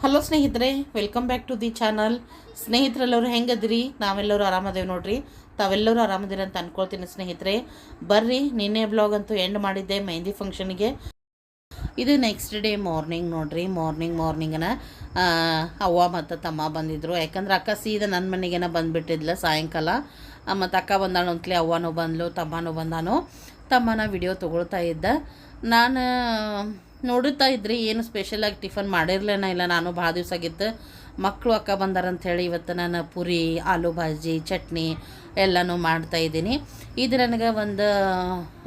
Hello ಸ್ನೇಹಿತರೆ welcome back to the channel ಸ್ನೇಹಿತರೆಲ್ಲರೂ ಹೆಂಗದಿರಿ? ನಾವೆಲ್ಲರೂ ಆರಾಮದೇವಿ ನೋಡ್ರಿ. ತಾವೆಲ್ಲರೂ ಆರಾಮದಿರಿ ಅಂತ ಅನ್ಕೊಳ್ತೀನಿ ಸ್ನೇಹಿತರೆ. ಬರ್ರಿ, ನಿನ್ನೆ ಬ್ಲಾಗ್ ಅಂತೂ ಎಂಡ್ ಮಾಡಿದ್ದೆ ಮೆಹಂದಿ ಫಂಕ್ಷನ್ಗೆ ಇದು ನೆಕ್ಸ್ಟ್ ಡೇ ಮಾರ್ನಿಂಗ್ ನೋಡ್ರಿ ಮಾರ್ನಿಂಗ್ ಮಾರ್ನಿಂಗನ ಅವ್ವ ಮತ್ತು ತಮ್ಮ ಬಂದಿದ್ರು. ಯಾಕಂದ್ರೆ ಅಕ್ಕ ಸೀದಾ ನನ್ನ ಮನೆಗೇನ ಬಂದುಬಿಟ್ಟಿದ್ಲ ಸಾಯಂಕಾಲ. ಮತ್ತು ಅಕ್ಕ ಬಂದಾಳು ಅಂತಲೇ ಅವ್ವನೂ ಬಂದಳು ತಮ್ಮನೂ ಬಂದಾನು. ತಮ್ಮನ ವಿಡಿಯೋ ತೊಗೊಳ್ತಾ ಇದ್ದ. ನಾನು ನೋಡುತ್ತಾ ಇದ್ರಿ, ಏನು ಸ್ಪೆಷಲಾಗಿ ಟಿಫನ್ ಮಾಡಿರ್ಲೇನ? ಇಲ್ಲ, ನಾನು ಭಾಳ ದಿವಸ ಆಗಿತ್ತು ಮಕ್ಕಳು ಅಕ್ಕ ಬಂದಾರಂಥೇಳಿ ಇವತ್ತು ನಾನು ಪುರಿ, ಆಲೂ ಭಾಜಿ, ಚಟ್ನಿ ಎಲ್ಲನೂ ಮಾಡ್ತಾ ಇದ್ದೀನಿ. ಇದು ನನಗೆ ಒಂದು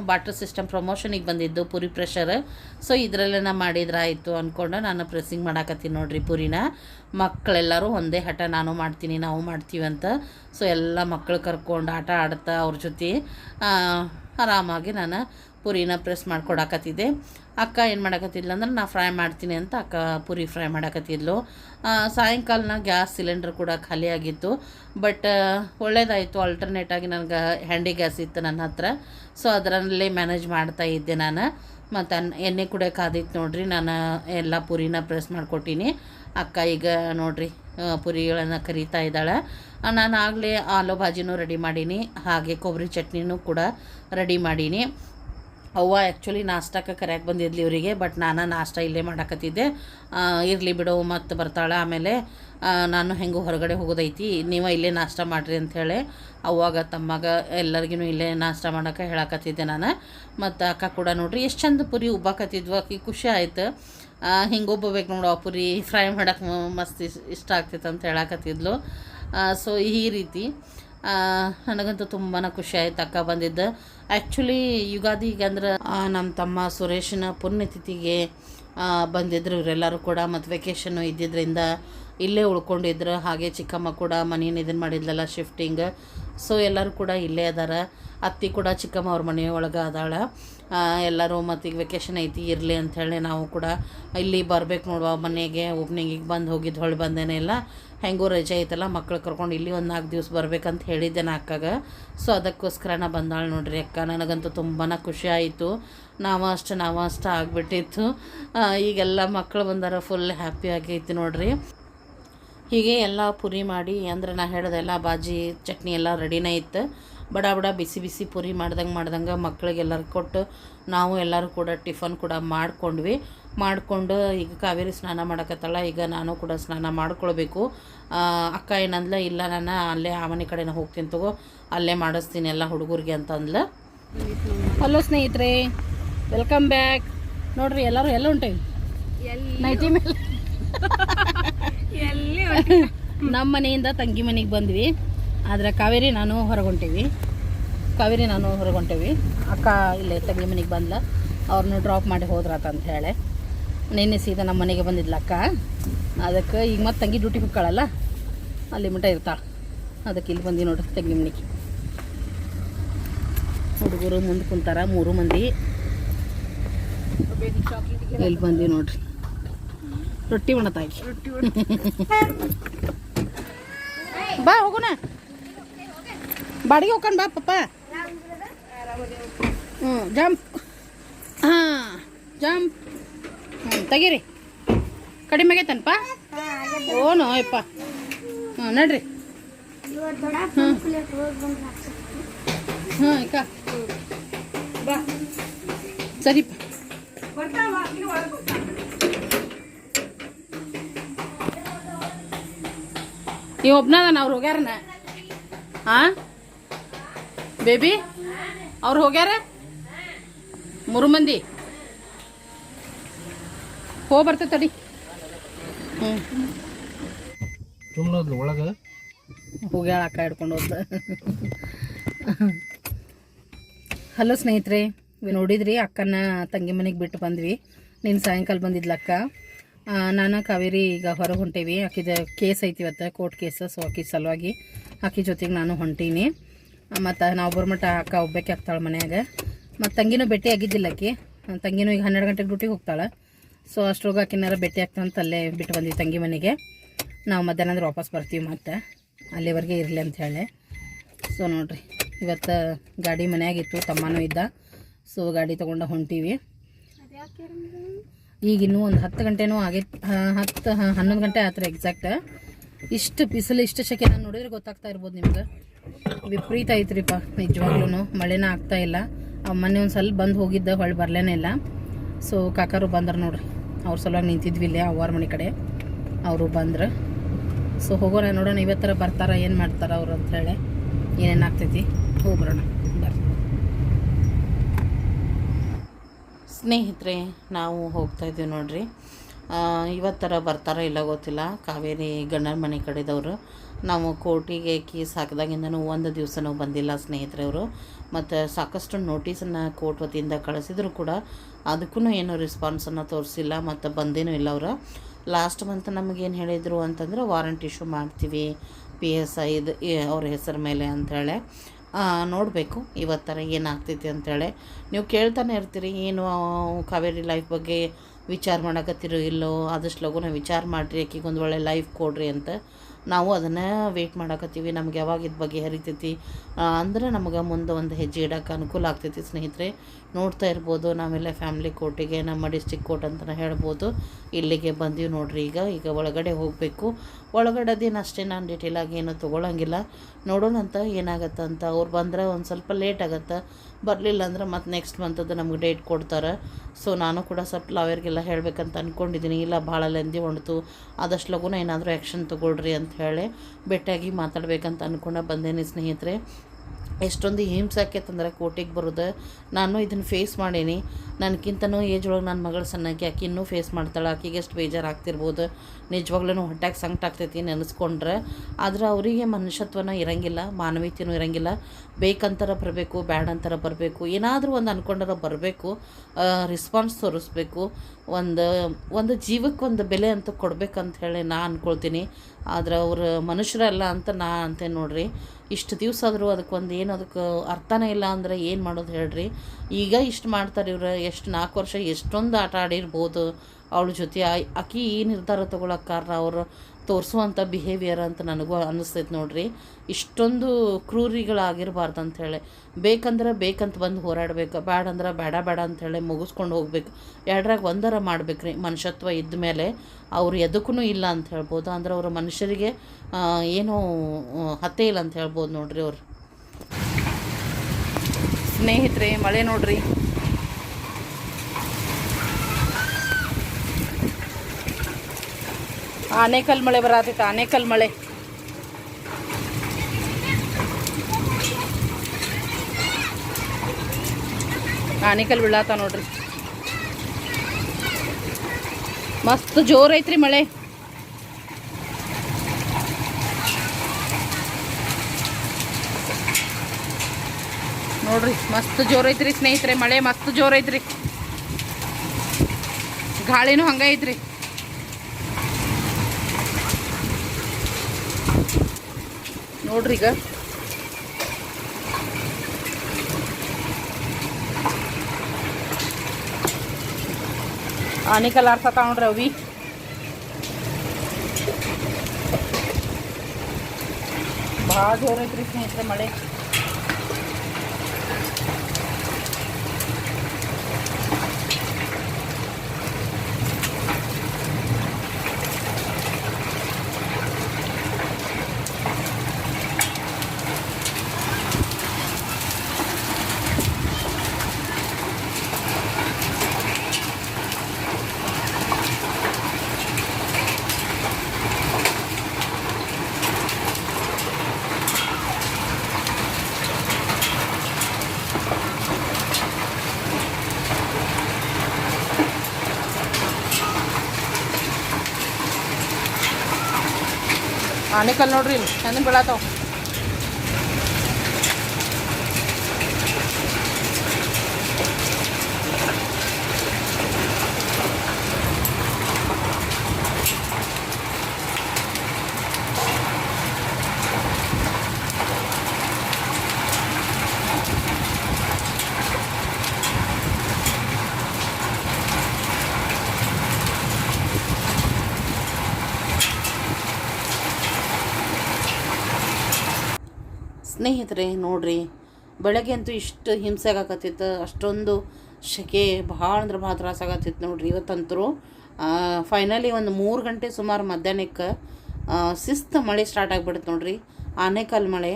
ವಾಟರ್ ಸಿಸ್ಟಮ್ ಪ್ರಮೋಷನಿಗೆ ಬಂದಿದ್ದು, ಪುರಿ ಪ್ರೆಷರ್ ಸೊ ಇದರಲ್ಲೇ ನಾ ಮಾಡಿದ್ರಾಯಿತು ಅಂದ್ಕೊಂಡು ನಾನು ಪ್ರೆಸ್ಸಿಂಗ್ ಮಾಡಾಕತ್ತೀನಿ ನೋಡ್ರಿ ಪುರಿನ. ಮಕ್ಕಳೆಲ್ಲರೂ ಒಂದೇ ಹಠ, ನಾನು ಮಾಡ್ತೀನಿ, ನಾವು ಮಾಡ್ತೀವಿ ಅಂತ. ಸೊ ಎಲ್ಲ ಮಕ್ಕಳು ಕರ್ಕೊಂಡು ಆಟ ಆಡ್ತಾ ಅವ್ರ ಜೊತೆ ಆರಾಮಾಗಿ ನಾನು ಪುರಿನ ಪ್ರೆಸ್ ಮಾಡ್ಕೊಡಕತ್ತಿದ್ದೆ. ಅಕ್ಕ ಏನು ಮಾಡಕತ್ತಿದ್ಲು ಅಂದ್ರೆ, ನಾ ಫ್ರೈ ಮಾಡ್ತೀನಿ ಅಂತ ಅಕ್ಕ ಪೂರಿ ಫ್ರೈ ಮಾಡಕತ್ತಿದ್ಲು. ಸಾಯಂಕಾಲನ ಗ್ಯಾಸ್ ಸಿಲಿಂಡರ್ ಕೂಡ ಖಾಲಿಯಾಗಿತ್ತು ಬಟ್ ಒಳ್ಳೇದಾಯಿತು. ಆಲ್ಟರ್ನೇಟಾಗಿ ನನಗೆ ಹ್ಯಾಂಡಿ ಗ್ಯಾಸ್ ಇತ್ತು ನನ್ನ ಹತ್ರ. ಸೊ ಅದರಲ್ಲೇ ಮ್ಯಾನೇಜ್ ಮಾಡ್ತಾ ಇದ್ದೆ ನಾನು. ಮತ್ತು ಎಣ್ಣೆ ಕೂಡ ಕಾದಿತ್ತು ನೋಡ್ರಿ. ನಾನು ಎಲ್ಲ ಪುರಿನ ಪ್ರೆಸ್ ಮಾಡಿಕೊಟ್ಟಿನಿ. ಅಕ್ಕ ಈಗ ನೋಡ್ರಿ ಪುರಿಗಳನ್ನು ಕರಿತಾ ಇದ್ದಾಳೆ. ನಾನು ಆಗಲೇ ಆಲೂ ಭಾಜಿನೂ ರೆಡಿ ಮಾಡೀನಿ. ಹಾಗೆ ಕೊಬ್ಬರಿ ಚಟ್ನಿನೂ ಕೂಡ ರೆಡಿ ಮಾಡೀನಿ. ಅವ್ವ ಆ್ಯಕ್ಚುಲಿ ನಾಷ್ಟಕ್ಕೆ ಕರೆಯಕ್ಕೆ ಬಂದಿದ್ಲಿ ಇವರಿಗೆ ಬಟ್ ನಾನು ನಾಷ್ಟ ಇಲ್ಲೇ ಮಾಡಾಕತ್ತಿದ್ದೆ. ಇರಲಿ ಬಿಡು ಮತ್ತು ಬರ್ತಾಳೆ. ಆಮೇಲೆ ನಾನು ಹೆಂಗೂ ಹೊರಗಡೆ ಹೋಗೋದೈತಿ, ನೀವು ಇಲ್ಲೇ ನಾಷ್ಟ ಮಾಡಿರಿ ಅಂಥೇಳಿ ಅವಾಗ ತಮ್ಮಾಗ ಎಲ್ಲರಿಗೂ ಇಲ್ಲೇ ನಾಷ್ಟ ಮಾಡೋಕೆ ಹೇಳಕತ್ತಿದ್ದೆ ನಾನು. ಮತ್ತು ಅಕ್ಕ ಕೂಡ ನೋಡ್ರಿ, ಎಷ್ಟು ಚಂದ ಪುರಿ ಉಬ್ಬಾಕತ್ತಿದ್ವು ಅಕ್ಕಿ ಖುಷಿ ಆಯಿತು. ಹಿಂಗೆ ಒಬ್ಬಬೇಕು ನೋಡು ಪುರಿ ಫ್ರೈ ಮಾಡೋಕೆ ಮಸ್ತ್ ಇಷ್ಟ ಆಗ್ತಿತ್ತು ಅಂತ ಹೇಳಕತ್ತಿದ್ಲು ಸೊ ಈ ರೀತಿ. ನನಗಂತೂ ತುಂಬಾ ಖುಷಿ ಆಯ್ತು ಅಕ್ಕ ಬಂದಿದ್ದು. ಆ್ಯಕ್ಚುಲಿ ಯುಗಾದಿಗೆ ಅಂದ್ರೆ ನಮ್ಮ ತಮ್ಮ ಸುರೇಶನ ಪುಣ್ಯತಿಥಿಗೆ ಬಂದಿದ್ದರು ಇವರೆಲ್ಲರೂ ಕೂಡ. ಮತ್ತು ವೆಕೇಷನ್ನು ಇದ್ದಿದ್ದರಿಂದ ಇಲ್ಲೇ ಉಳ್ಕೊಂಡಿದ್ರು. ಹಾಗೆ ಚಿಕ್ಕಮ್ಮ ಕೂಡ ಮನೇನ ಇದನ್ನು ಮಾಡಿದ್ಲಲ್ಲ ಶಿಫ್ಟಿಂಗ್ ಸೊ ಎಲ್ಲರೂ ಕೂಡ ಇಲ್ಲೇ ಅದಾರ. ಅತ್ತಿ ಕೂಡ ಚಿಕ್ಕಮ್ಮ ಅವ್ರ ಮನೆಯೊಳಗೆ ಅದಾಳ. ಎಲ್ಲರೂ ಮತ್ತು ಈಗ ವೆಕೇಷನ್ ಐತಿ, ಇರಲಿ ಅಂಥೇಳಿ ನಾವು ಕೂಡ ಇಲ್ಲಿ ಬರ್ಬೇಕು ನೋಡುವ. ಮನೆಗೆ ಓಪ್ನಿಂಗಿಗೆ ಬಂದು ಹೋಗಿದ್ದು ಹೊಳ್ಳಿ ಬಂದೇನೆ ಇಲ್ಲ. ಹೆಂಗೂ ರಜೆ ಐತಲ್ಲ ಮಕ್ಳು ಕರ್ಕೊಂಡು ಇಲ್ಲಿ ಒಂದು ನಾಲ್ಕು ದಿವಸ ಬರ್ಬೇಕಂತ ಹೇಳಿದ್ದೆ ನಾ ಅಕ್ಕಾಗ. ಸೊ ಅದಕ್ಕೋಸ್ಕರ ನಾ ಬಂದಾಳೆ ನೋಡ್ರಿ ಅಕ್ಕ, ನನಗಂತೂ ತುಂಬಾ ಖುಷಿ ಆಯಿತು. ನಾವು ಅಷ್ಟು ನಾವು ಅಷ್ಟು ಆಗಿಬಿಟ್ಟಿತ್ತು. ಈಗೆಲ್ಲ ಮಕ್ಕಳು ಬಂದಾರ ಫುಲ್ ಹ್ಯಾಪಿ ಆಗೈತಿ ನೋಡ್ರಿ. ಹೀಗೆ ಎಲ್ಲ ಪುರಿ ಮಾಡಿ, ಅಂದ್ರೆ ನಾ ಹೇಳ್ದೆಲ್ಲ ಬಾಜಿ ಚಟ್ನಿ ಎಲ್ಲ ರೆಡಿನೇ ಇತ್ತು. ಬಡ ಬಡ ಬಿಸಿ ಬಿಸಿ ಪುರಿ ಮಾಡ್ದಂಗೆ ಮಾಡ್ದಂಗೆ ಮಕ್ಕಳಿಗೆಲ್ಲರೂ ಕೊಟ್ಟು ನಾವು ಎಲ್ಲರೂ ಕೂಡ ಟಿಫನ್ ಕೂಡ ಮಾಡ್ಕೊಂಡ್ವಿ. ಮಾಡಿಕೊಂಡು ಈಗ ಕಾವೇರಿ ಸ್ನಾನ ಮಾಡಕತ್ತಾಳ ಈಗ ನಾನು ಕೂಡ ಸ್ನಾನ ಮಾಡ್ಕೊಳ್ಬೇಕು. ಅಕ್ಕ ಏನಂದ್ಲ ಇಲ್ಲ ನಾನು ಅಲ್ಲೇ ಆ ಮನೆ ಕಡೆನೇ ಹೋಗ್ತೀನಿ ತಗೋ ಅಲ್ಲೇ ಮಾಡಿಸ್ತೀನಿ ಎಲ್ಲ ಹುಡುಗರಿಗೆ ಅಂತ ಅಂದ್ಲ ಹಲೋ ಸ್ನೇಹಿತರೆ ವೆಲ್ಕಮ್ ಬ್ಯಾಕ್ ನೋಡ್ರಿ ಎಲ್ಲರೂ ಎಲ್ಲ ಉಂಟೇವಿ ನೈಟಿ ಮೇಲೆ. ಎಲ್ಲಿ ನಮ್ಮ ಮನೆಯಿಂದ ತಂಗಿ ಮನೆಗೆ ಬಂದ್ವಿ. ಆದರೆ ಕಾವೇರಿ ನಾನು ಹೊರಗೊಂಟೇವಿ. ಕಾವೇರಿ ನಾನು ಹೊರಗೊಂಟೇವಿ. ಅಕ್ಕ ಇಲ್ಲೇ ತಂಗಿ ಮನೆಗೆ ಬಂದ್ಲ. ಅವ್ರನ್ನ ಡ್ರಾಪ್ ಮಾಡಿ ಹೋದ್ರಾತ ಅಂತ ಹೇಳಿ. ನಿನ್ನೆ ಸೀದಾ ನಮ್ಮ ಮನೆಗೆ ಬಂದಿದ್ಲ ಅಕ್ಕ. ಅದಕ್ಕೆ ಈಗ ಮತ್ತೆ ತಂಗಿ ಡ್ಯೂಟಿ ಹೋಗ್ಕಳಲ್ಲ. ಅಲ್ಲಿ ಮಟ ಇರ್ತಾಳೆ ಅದಕ್ಕೆ ಇಲ್ಲಿ ಬಂದು ನೋಡ್ರಿ ತಂಗಿ ಮನೆಗೆ. ಹುಡುಗರು ಮುಂದೆ ಕುಂತಾರ ಮೂರು ಮಂದಿ. ಇಲ್ಲಿ ಬಂದು ನೋಡ್ರಿ. ರೊಟ್ಟಿ ಉಣತಾಗಿ ಬಾ ಹೋಗೋಣ. ಬಾಡಿಗೆ ಹೋಗ್ಕೊಂಡು ಬಾ ಪಪ್ಪ. ಹ್ಞೂ ಜಂಪ್ ಹಾಂ ಜಂಪ್ ಹ್ಞೂ ತೆಗೀರಿ. ಕಡಿಮೆ ಆಗೈತನಪ್ಪ ಓನು ಯಪ್ಪ ಹ್ಞೂ ನಡ್ರಿ. ಹ್ಞೂ ಹ್ಞೂ ಇಕ್ಕ ಬಾ. ಸರಿಪ್ಪ. ನೀವು ಒಬ್ನದಾನ ಅವ್ರು ಹೋಗ್ಯಾರನ? ಹಾಂ ಬೇಬಿ? ಅವ್ರು ಹೋಗ್ಯಾರ? ಮೂರು ಮಂದಿ ಹೋಗಿ ಬರ್ತೈತೆ ತಡಿ. ಹ್ಞೂ ಸುಮ್ಮನೆ ಒಳಗೆ? ಹೋಗ್ಯಾಳ ಅಕ್ಕ ಹಿಡ್ಕೊಂಡು ಹೋದ ಹಲೋ ಸ್ನೇಹಿತರೆ ನೋಡಿದ್ರಿ ಅಕ್ಕನ ತಂಗಿ ಮನೆಗೆ ಬಿಟ್ಟು ಬಂದ್ವಿ. ನಿನ್ನ ಸಾಯಂಕಾಲ ಬಂದಿದ್ಲ ಅಕ್ಕ. ನಾನು ಕಾವೇರಿ ಈಗ ಹೊರಗೆ ಹೊಂಟೇವಿ. ಆಕಿದ ಕೇಸ್ ಐತಿ ಇವತ್ತು ಕೋರ್ಟ್ ಕೇಸ್ ಸೊ ಆಕಿ ಸಲುವಾಗಿ ಆಕಿ ಜೊತೆಗೆ ನಾನು ಹೊಂಟೀನಿ. ಮತ್ತು ನಾವು ಬರ್ಮಟ್ಟ ಅಕ್ಕ ಒಬ್ಬಕ್ಕೆ ಆಗ್ತಾಳೆ ಮನ್ಯಾಗ. ಮತ್ತು ತಂಗಿನೂ ಭೇಟಿ ಆಗಿದ್ದಿಲ್ಲ ಆಕಿ. ತಂಗಿನೂ ಈಗ ಹನ್ನೆರಡು ಗಂಟೆಗೆ ಡ್ಯೂಟಿಗೆ ಹೋಗ್ತಾಳೆ. ಸೊ ಅಷ್ಟ್ರೋಗ ಆಕಿನಾರ ಭೇಟಿ ಆಗ್ತಾನಂತ ಅಲ್ಲೇ ಬಿಟ್ಟು ಬಂದ್ವಿ ತಂಗಿ ಮನೆಗೆ. ನಾವು ಮಧ್ಯಾಹ್ನ ಅಂದ್ರೆ ವಾಪಸ್ ಬರ್ತೀವಿ ಮತ್ತೆ. ಅಲ್ಲಿವರೆಗೆ ಇರಲಿ ಅಂತ ಹೇಳಿ. ಸೊ ನೋಡಿರಿ, ಇವತ್ತು ಗಾಡಿ ಮನೆಯಾಗಿತ್ತು, ತಮ್ಮನೂ ಇದ್ದ. ಸೊ ಗಾಡಿ ತೊಗೊಂಡು ಹೊಂಟೀವಿ. ಈಗ ಇನ್ನೂ ಒಂದು ಹತ್ತು ಗಂಟೆನೂ ಆಗೈತೆ ಹತ್ತು ಹನ್ನೊಂದು ಗಂಟೆ ಆತ್ರ ಎಕ್ಸಾಕ್ಟ್ ಇಷ್ಟು ಬಿಸಿಲು, ಇಷ್ಟು ಶೆಕೆ ನಾನು ನೋಡಿದ್ರೆ ಗೊತ್ತಾಗ್ತಾ ಇರ್ಬೋದು ನಿಮ್ಗೆ. ವಿಪರೀತ ಐತ್ರಿಪ್ಪ ನಿಜವಾಗ್ಲೂ ಮಳೆನ ಆಗ್ತಾ ಇಲ್ಲ. ಮೊನ್ನೆ ಒಂದು ಸ್ವಲ್ಪ ಬಂದು ಹೋಗಿದ್ದ, ಹೊಳ್ ಬರ್ಲೇನೇ ಇಲ್ಲ. ಸೊ ಕಾಕಾರು ಬಂದ್ರು ನೋಡ್ರಿ. ಅವ್ರ ಸಲುವಾಗಿ ನಿಂತಿದ್ವಿ ಇಲ್ಲೇ ಅವ್ವಾರ ಮನೆ ಕಡೆ. ಅವರು ಬಂದ್ರು. ಸೊ ಹೋಗೋಣ ನೋಡೋಣ, ಇವತ್ತರ ಬರ್ತಾರ, ಏನು ಮಾಡ್ತಾರ ಅವ್ರು ಅಂತೇಳಿ ಏನೇನು ಆಗ್ತೈತಿ, ಹೋಗ್ಬರೋಣ. ಸ್ನೇಹಿತರೆ, ನಾವು ಹೋಗ್ತಾ ಇದ್ದೀವಿ ನೋಡ್ರಿ. ಇವತ್ತರ ಬರ್ತಾರೋ ಇಲ್ಲ ಗೊತ್ತಿಲ್ಲ. ಕಾವೇರಿ ಗಂಡನ ಮನೆ ಕಡೆದವರು. ನಾವು ಕೋರ್ಟಿಗೆ ಕೇಸ್ ಹಾಕಿದಾಗಿಂದನೂ ಒಂದು ದಿವಸನೂ ಬಂದಿಲ್ಲ ಸ್ನೇಹಿತರವರು ಮತ್ತು ಸಾಕಷ್ಟು ನೋಟಿಸನ್ನು ಕೋರ್ಟ್ ವತಿಯಿಂದ ಕಳಿಸಿದ್ರು ಕೂಡ ಅದಕ್ಕೂ ಏನೂ ರೆಸ್ಪಾನ್ಸನ್ನು ತೋರಿಸಿಲ್ಲ ಮತ್ತು ಬಂದೇನೂ ಇಲ್ಲ ಅವರು. ಲಾಸ್ಟ್ ಮಂತ್ ನಮಗೇನು ಹೇಳಿದರು ಅಂತಂದ್ರೆ ವಾರಂಟ್ ಇಶ್ಯೂ ಮಾಡ್ತೀವಿ ಪಿ ಎಸ್ ಐ ಇದು ಅವ್ರ ಹೆಸರು ಮೇಲೆ ಅಂಥೇಳಿ ನೋಡಬೇಕು ಇವತ್ತರ ಏನಾಗ್ತೈತಿ ಅಂಥೇಳಿ ನೀವು ಕೇಳ್ತಾನೆ ಇರ್ತೀರಿ, ಏನು ಕಾವೇರಿ ಲೈಫ್ ಬಗ್ಗೆ ವಿಚಾರ ಮಾಡಕತ್ತಿರೋ ಇಲ್ಲೋ, ಆದಷ್ಟು ಲಘುನ ವಿಚಾರ ಮಾಡಿರಿ ಒಂದು ಒಳ್ಳೆ ಲೈಫ್ ಕೊಡ್ರಿ ಅಂತ ನಾವು ಅದನ್ನು ವೆಯ್ಟ್ ಮಾಡಕತ್ತೀವಿ. ನಮ್ಗೆ ಯಾವಾಗ ಇದ್ರ ಬಗ್ಗೆ ಹರಿತೈತಿ? ಅಂದ್ರೆ ನಮಗೆ ಮುಂದೆ ಒಂದು ಹೆಜ್ಜೆ ಇಡೋಕೆ ಅನುಕೂಲ ಆಗ್ತೈತಿ ಸ್ನೇಹಿತರೆ. ನೋಡ್ತಾ ಇರ್ಬೋದು ನಾವೆಲ್ಲ ಫ್ಯಾಮಿಲಿ ಕೋರ್ಟಿಗೆ ನಮ್ಮ ಡಿಸ್ಟಿಕ್ ಕೋರ್ಟ್ ಅಂತ ಹೇಳ್ಬೋದು. ಇಲ್ಲಿಗೆ ಬಂದೀವಿ ನೋಡ್ರಿ ಈಗ. ಈಗ ಒಳಗಡೆ ಹೋಗಬೇಕು. ಒಳಗಡೆದೇನು ಅಷ್ಟೇ ನಾನು ಡೀಟೇಲಾಗಿ ಏನು ತೊಗೊಳಂಗಿಲ್ಲ. ನೋಡೋಣ ಅಂತ ಏನಾಗತ್ತೆ ಅಂತ. ಅವ್ರು ಬಂದ್ರೆ ಒಂದು ಸ್ವಲ್ಪ ಲೇಟ್ ಆಗತ್ತೆ. ಬರಲಿಲ್ಲ ಅಂದ್ರೆ ಮತ್ತೆ ನೆಕ್ಸ್ಟ್ ಮಂತದ್ದು ನಮ್ಗೆ ಡೇಟ್ ಕೊಡ್ತಾರೆ. ಸೊ ನಾನು ಕೂಡ ಸ್ವಲ್ಪ ಲಾಯರ್ಗೆಲ್ಲ ಹೇಳಬೇಕಂತ ಅಂದ್ಕೊಂಡಿದ್ದೀನಿ ಇಲ್ಲ, ಭಾಳ ಲೆಂದಿ ಹೊಂಡ್ತು ಆದಷ್ಟು ಲಗುನ ಏನಾದರೂ ಆ್ಯಕ್ಷನ್ ತೊಗೊಳ್ರಿ ಅಂತ ಹೇಳಿ ಭೇಟಿಯಾಗಿ ಮಾತಾಡ್ಬೇಕಂತ ಅಂದ್ಕೊಂಡು ಬಂದೇನೆ ಸ್ನೇಹಿತರೆ. ಎಷ್ಟೊಂದು ಹಿಂಸೆ ಆಕೈತಂದ್ರೆ ಕೋಟಿಗೆ ಬರೋದು. ನಾನು ಇದನ್ನು ಫೇಸ್ ಮಾಡೀನಿ. ನನಗಿಂತನೂ ಏಜ್ ಒಳಗೆ ನನ್ನ ಮಗಳು ಸಣ್ಣಕ್ಕೆ ಆಕಿ ಇನ್ನೂ ಫೇಸ್ ಮಾಡ್ತಾಳೆ. ಆಕಿಗೆ ಎಷ್ಟು ಬೇಜಾರು ಆಗ್ತಿರ್ಬೋದು ನಿಜವಾಗ್ಲೂ ಹೊಟ್ಯಾಗ ಸಂಕಟ ಆಗ್ತೈತಿ ನೆನೆಸ್ಕೊಂಡ್ರೆ ಆದರೆ ಅವರಿಗೆ ಮನುಷ್ಯತ್ವನ ಇರಂಗಿಲ್ಲ ಮಾನವೀಯತೆಯೂ ಇರಂಗಿಲ್ಲ. ಬೇಕಂತಾರ ಬರಬೇಕು ಬ್ಯಾಡ್ ಅಂತಾರ ಬರಬೇಕು, ಏನಾದರೂ ಒಂದು ಅಂದ್ಕೊಂಡಾರ ಬರಬೇಕು ರಿಸ್ಪಾನ್ಸ್ ತೋರಿಸ್ಬೇಕು. ಒಂದು ಒಂದು ಜೀವಕ್ಕೆ ಒಂದು ಬೆಲೆ ಅಂತ ಕೊಡಬೇಕಂತ ಹೇಳಿ ನಾ ಅಂದ್ಕೊಳ್ತೀನಿ ಆದರೆ ಅವರು ಮನುಷ್ಯರಲ್ಲ ಅಂತ ನಾ ಅಂತೇನೆ ನೋಡ್ರಿ. ಇಷ್ಟು ದಿವಸ ಆದರೂ ಅದಕ್ಕೆ ಒಂದು ಏನು ಅದಕ್ಕೆ ಅರ್ಥನೇ ಇಲ್ಲ ಅಂದರೆ ಏನು ಮಾಡೋದು ಹೇಳ್ರಿ. ಈಗ ಇಷ್ಟು ಮಾಡ್ತಾರೆ ಇವ್ರು, ಎಷ್ಟು ನಾಲ್ಕು ವರ್ಷ ಎಷ್ಟೊಂದು ಆಟ ಆಡಿರ್ಬೋದು. ಅವಳ ಜೊತೆ ಆಕಿ ಈ ನಿರ್ಧಾರ ತೊಗೊಳಕ್ಕೆ ಕಾರಣ ಅವರು ತೋರಿಸುವಂಥ ಬಿಹೇವಿಯರ್ ಅಂತ ನನಗೂ ಅನ್ನಿಸ್ತೈತೆ ನೋಡ್ರಿ. ಇಷ್ಟೊಂದು ಕ್ರೂರಿಗಳಾಗಿರಬಾರ್ದು ಅಂಥೇಳಿ ಬೇಕಂದ್ರೆ ಬೇಕಂತ ಬಂದು ಹೋರಾಡಬೇಕು ಬ್ಯಾಡ ಅಂದ್ರೆ ಬೇಡ ಬೇಡ ಅಂಥೇಳಿ ಮುಗಿಸ್ಕೊಂಡು ಹೋಗ್ಬೇಕು. ಎರಡ್ರಾಗ ಒಂದರ ಮಾಡ್ಬೇಕ್ರಿ. ಮನುಷ್ಯತ್ವ ಇದ್ದ ಮೇಲೆ ಅವ್ರು ಎದಕ್ಕೂ ಇಲ್ಲ ಅಂತ ಹೇಳ್ಬೋದು. ಅಂದ್ರೆ ಅವ್ರ ಮನುಷ್ಯರಿಗೆ ಏನೂ ಹತ್ತೆ ಇಲ್ಲ ಅಂತ ಹೇಳ್ಬೋದು ನೋಡ್ರಿ ಅವ್ರು. ಸ್ನೇಹಿತರೆ, ಮಳೆ ನೋಡ್ರಿ. ಆನೇಕಲ್ ಮಳೆ ಬರತೈತೆ, ಆನೇಕಲ್ ಮಳೆ. ಆನೇಕಲ್ ಬೀಳಾತ ನೋಡ್ರಿ. ಮಸ್ತ್ ಜೋರ್ ಐತ್ರಿ ಮಳೆ. ನೋಡ್ರಿ, ಮಸ್ತ್ ಜೋರ್ ಐತ್ರಿ ಸ್ನೇಹಿತರೆ, ಮಳೆ ಮಸ್ತ್ ಜೋರ್ ಐತ್ರಿ. ಗಾಳಿನೂ ಹಂಗ ಐತ್ರಿ. ನೋಡ್ರಿ ಈಗ. ಆನಿಕಲ್ ಆಡ್ಸತ್ತ ನೋಡ್ರಿ ಅವಿ. ಭಾಳ ಜೋರ್ ಐತ್ರಿ ಸ್ನೇಹಿತರೆ ಮಳೆ. ಆನೆಕಲ್ ನೋಡ್ರಿ ಇಲ್ಲಿ ಚಂದ ಸ್ನೇಹಿತರೆ, ನೋಡ್ರಿ ಬೆಳಗ್ಗೆ ಅಂತೂ ಇಷ್ಟು ಹಿಂಸೆ ಆಗಾಕತ್ತಿತ್ತು. ಅಷ್ಟೊಂದು ಶೆಕೆ, ಭಾಳ ಅಂದ್ರೆ ಭಾಳ ತ್ರಾಸ ಆಗತ್ತಿತ್ತು ನೋಡ್ರಿ. ಇವತ್ತಂತರೂ ಫೈನಲಿ ಒಂದು ಮೂರು ಗಂಟೆ ಸುಮಾರು ಮಧ್ಯಾಹ್ನಕ್ಕೆ ಶಿಸ್ತು ಮಳೆ ಸ್ಟಾರ್ಟ್ ಆಗಿಬಿಡುತ್ತೆ ನೋಡ್ರಿ. ಆನೆಕಲ್ ಮಳೆ,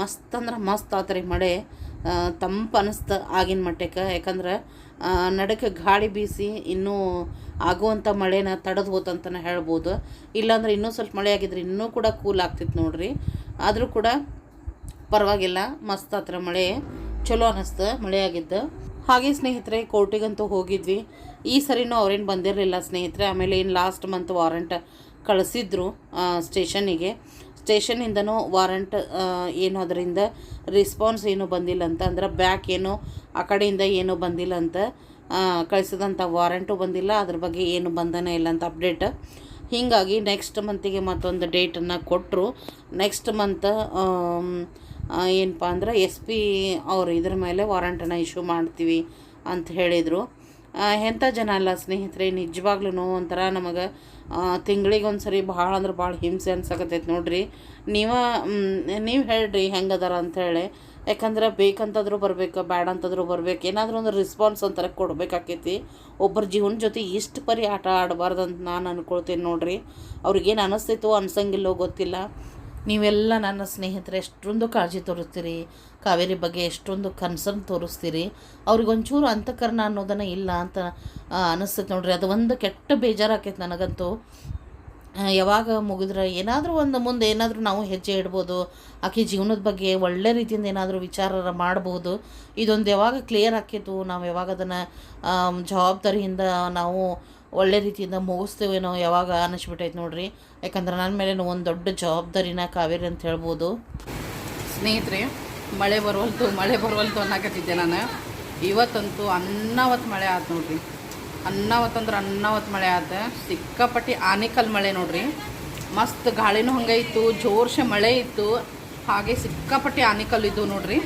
ಮಸ್ತ್ ಅಂದ್ರೆ ಮಸ್ತ್ ಆತ್ರಿ ಮಳೆ. ತಂಪು ಅನಿಸ್ತು ಆಗಿನ ಮಟ್ಟಕ್ಕೆ. ಯಾಕಂದ್ರೆ ನಡಕ್ಕೆ ಗಾಳಿ ಬೀಸಿ ಇನ್ನೂ ಆಗುವಂಥ ಮಳೆನ ತಡೆದು ಹೋತಂತನೇ ಹೇಳ್ಬೋದು. ಇಲ್ಲಾಂದ್ರೆ ಇನ್ನೂ ಸ್ವಲ್ಪ ಮಳೆ ಆಗಿದ್ರೆ ಇನ್ನೂ ಕೂಡ ಕೂಲ್ ಆಗ್ತಿತ್ತು ನೋಡ್ರಿ. ಆದರೂ ಕೂಡ ಪರವಾಗಿಲ್ಲ. ಮಸ್ತ್ ಹತ್ರ ಮಳೆ. ಚಲೋ ಅನ್ನಿಸ್ತು ಮಳೆ ಆಗಿದ್ದು. ಹಾಗೆ ಸ್ನೇಹಿತರೆ, ಕೋರ್ಟಿಗಂತೂ ಹೋಗಿದ್ವಿ. ಈ ಸರಿನೂ ಅವ್ರೇನು ಬಂದಿರಲಿಲ್ಲ ಸ್ನೇಹಿತರೆ. ಆಮೇಲೆ ಏನು ಲಾಸ್ಟ್ ಮಂತ್ ವಾರಂಟ್ ಕಳಿಸಿದ್ರು ಸ್ಟೇಷನಿಗೆ ಸ್ಟೇಷನಿಂದನೂ ವಾರಂಟ್ ಏನು ಅದರಿಂದ ರಿಸ್ಪಾನ್ಸ್ ಏನು ಬಂದಿಲ್ಲ ಅಂತ ಅಂದ್ರೆ ಬ್ಯಾಕ್ ಏನು, ಆ ಕಡೆಯಿಂದ ಏನೂ ಬಂದಿಲ್ಲ ಅಂತ ಕಳಿಸಿದಂಥ ವಾರಂಟು ಬಂದಿಲ್ಲ. ಅದ್ರ ಬಗ್ಗೆ ಏನು ಬಂದನೇ ಇಲ್ಲ ಅಂತ ಅಪ್ಡೇಟ್ ಹೀಗಾಗಿ ನೆಕ್ಸ್ಟ್ ಮಂತಿಗೆ ಮತ್ತೊಂದು ಡೇಟನ್ನು ಕೊಟ್ಟರು ನೆಕ್ಸ್ಟ್ ಮಂತ್ ಏನಪ್ಪ ಅಂದ್ರೆ ಎಸ್ ಪಿ ಅವರು ಇದ್ರ ಮೇಲೆ ವಾರಂಟನ್ನು ಇಶ್ಯೂ ಮಾಡ್ತೀವಿ ಅಂತ ಹೇಳಿದರು. ಎಂಥ ಜನ ಅಲ್ಲ ಸ್ನೇಹಿತರೆ ನಿಜವಾಗ್ಲೂ ಒಂಥರ ನಮಗೆ ತಿಂಗಳಿಗೆ ಒಂದು ಸರಿ ಭಾಳ ಅಂದ್ರೆ ಭಾಳ ಹಿಂಸೆ ಅನ್ಸಕತ್ತೈತೆ ನೋಡ್ರಿ. ನೀವು ನೀವು ಹೇಳ್ರಿ ಹೆಂಗದಾರ ಅಂಥೇಳಿ ಯಾಕಂದ್ರೆ ಬೇಕಂತಾದರೂ ಬರಬೇಕು ಬ್ಯಾಡ ಅಂತಂದ್ರೂ ಬರ್ಬೇಕು, ಏನಾದರೂ ಒಂದು ರಿಸ್ಪಾನ್ಸ್ ಅಂತಾರೆ ಕೊಡಬೇಕಾಕೈತಿ. ಒಬ್ಬರ ಜೀವನ ಜೊತೆ ಇಷ್ಟು ಪರಿ ಆಟ ಆಡಬಾರ್ದು ಅಂತ ನಾನು ಅಂದ್ಕೊಳ್ತೀನಿ ನೋಡಿರಿ. ಅವ್ರಿಗೇನು ಅನಿಸ್ತೈತೋ ಅನ್ಸಂಗಿಲ್ಲೋ ಗೊತ್ತಿಲ್ಲ. ನೀವೆಲ್ಲ ನನ್ನ ಸ್ನೇಹಿತರೆ, ಎಷ್ಟೊಂದು ಕಾಳಜಿ ತೋರಿಸ್ತೀರಿ, ಕಾವೇರಿ ಬಗ್ಗೆ ಎಷ್ಟೊಂದು ಕನ್ಸರ್ನ್ ತೋರಿಸ್ತೀರಿ ಅವ್ರಿಗೊಂಚೂರು ಅಂತಃಕರಣ ಅನ್ನೋದನ್ನು ಇಲ್ಲ ಅಂತ ಅನಿಸ್ತೈತೆ ನೋಡ್ರಿ. ಅದು ಒಂದು ಕೆಟ್ಟ ಬೇಜಾರಾಕೈತೆ ನನಗಂತೂ. ಯಾವಾಗ ಮುಗಿದ್ರೆ ಏನಾದರೂ ಒಂದು ಮುಂದೆ ಏನಾದರೂ ನಾವು ಹೆಜ್ಜೆ ಇಡ್ಬೋದು, ಆಕೆ ಜೀವನದ ಬಗ್ಗೆ ಒಳ್ಳೆ ರೀತಿಯಿಂದ ಏನಾದರೂ ವಿಚಾರ ಮಾಡ್ಬೋದು. ಇದೊಂದು ಯಾವಾಗ ಕ್ಲಿಯರ್ ಆಕೈತು, ನಾವು ಯಾವಾಗ ಅದನ್ನು ಜವಾಬ್ದಾರಿಯಿಂದ ನಾವು ಒಳ್ಳೆ ರೀತಿಯಿಂದ ಮುಗಿಸ್ತೇವೇನೋ ಯಾವಾಗ ಅನ್ನಿಸ್ಬಿಟ್ಟೈತೆ ನೋಡ್ರಿ. ಯಾಕಂದ್ರೆ ನನ್ನ ಮೇಲೆ ಒಂದು ದೊಡ್ಡ ಜವಾಬ್ದಾರಿನ ಕಾವೇರಿ ಅಂತ ಹೇಳ್ಬೋದು. ಸ್ನೇಹಿತರೆ, ಮಳೆ ಬರುವಲ್ತು ಮಳೆ ಬರುವಲ್ತು ಅನ್ನಕತ್ತಿದ್ದೆ ನಾನು. ಇವತ್ತಂತೂ ಅನ್ನಾವತ್ತು ಮಳೆ ಆಯ್ತು ನೋಡ್ರಿ. ಅನ್ನಾವತ್ತಂದ್ರೆ ಅನ್ನವತ್ತು ಮಳೆ ಆತ. ಸಿಕ್ಕಾಪಟ್ಟಿ ಆನೆಕಲ್ ಮಳೆ ನೋಡ್ರಿ. ಮಸ್ತ್ ಗಾಳಿನೂ ಹಂಗೆ ಇತ್ತು ಜೋರ್ಸೆ ಮಳೆ ಇತ್ತು. ಹಾಗೆ ಸಿಕ್ಕಾಪಟ್ಟಿ ಆನೆಕಲ್ ಇದ್ದು ನೋಡ್ರಿ.